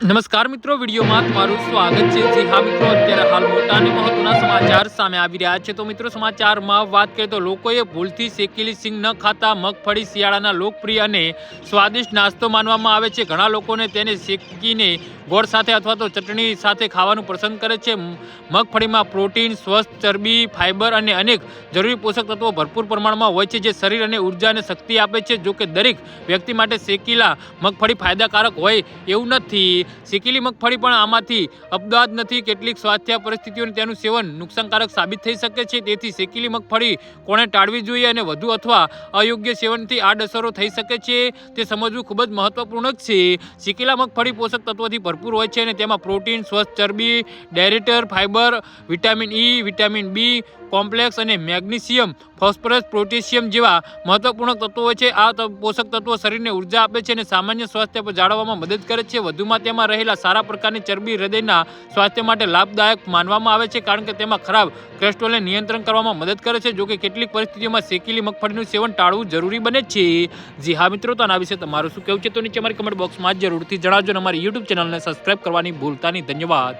નમસ્કાર મિત્રો, વિડીયોમાં તમારું સ્વાગત છે. જી હા મિત્રો, અત્યારે હાલ મોટા અને મહત્વના સમાચાર સામે આવી રહ્યા છે. તો મિત્રો, સમાચારમાં વાત કરીએ તો લોકોએ ભૂલથી શેકેલી સિંગ ન ખાતા, મગફળી, શિયાળાના લોકપ્રિય અને સ્વાદિષ્ટ નાસ્તો માનવામાં આવે છે. ઘણા લોકોને તેને શેકીને ગોળ સાથે અથવા તો ચટણી સાથે ખાવાનું પસંદ કરે છે. મગફળીમાં પ્રોટીન, સ્વસ્થ, ચરબી ફાઇબર અને અનેક જરૂરી પોષક તત્વો ભરપૂર પ્રમાણમાં હોય છે, જે શરીર અને ઊર્જા અને શક્તિ આપે છે. જો કે દરેક વ્યક્તિ માટે શેકેલા મગફળી ફાયદાકારક હોય એવું નથી. શેકેલી મગફળી પણ આમાંથી અપદાદ નથી. કેટલીક સ્વાસ્થ્ય પરિસ્થિતિઓને તેનું સેવન નુકસાનકારક સાબિત થઈ શકે છે. તેથી શેકેલી મગફળી કોણે ટાળવી જોઈએ અને વધુ અથવા અયોગ્ય સેવનથી આડઅસરો થઈ શકે છે, તે સમજવું ખૂબ જ મહત્વપૂર્ણ છે. શેકેલા મગફળી પોષક તત્વોથી ભરપૂર હોય છે અને તેમાં પ્રોટીન, સ્વસ્થ ચરબી ડેરિટર fibre vitamin E vitamin B complex અને મેગ્નેશિયમ, ફોસ્ફરસ, પોટેશિયમ જેવા મહત્વપૂર્ણ તત્વો છે. આ પોષક તત્વો શરીરને ઊર્જા આપે છે અને સામાન્ય સ્વાસ્થ્ય પર જાળવવામાં મદદ કરે છે. વધુમાં તેમાં રહેલા સારા પ્રકારની ચરબી હૃદયના સ્વાસ્થ્ય માટે લાભદાયક માનવામાં આવે છે કારણ કે તેમાં ખરાબ કોલેસ્ટ્રોલને નિયંત્રણ કરવામાં મદદ કરે છે, જોકે કેટલીક પરિસ્થિતિઓમાં શેકેલી મગફળીનું સેવન ટાળવું જરૂરી બને છે. જી હા મિત્રો, તો આના વિશે તમારું શું કહેવું છે? તો નીચે અમારી કમેન્ટ બોક્સમાં જરૂરથી જણાવજો અને અમારી યુટ્યુબ ચેનલને સબસ્ક્રાઈબ કરવાની ભૂલતા નહીં ધન્યવાદ.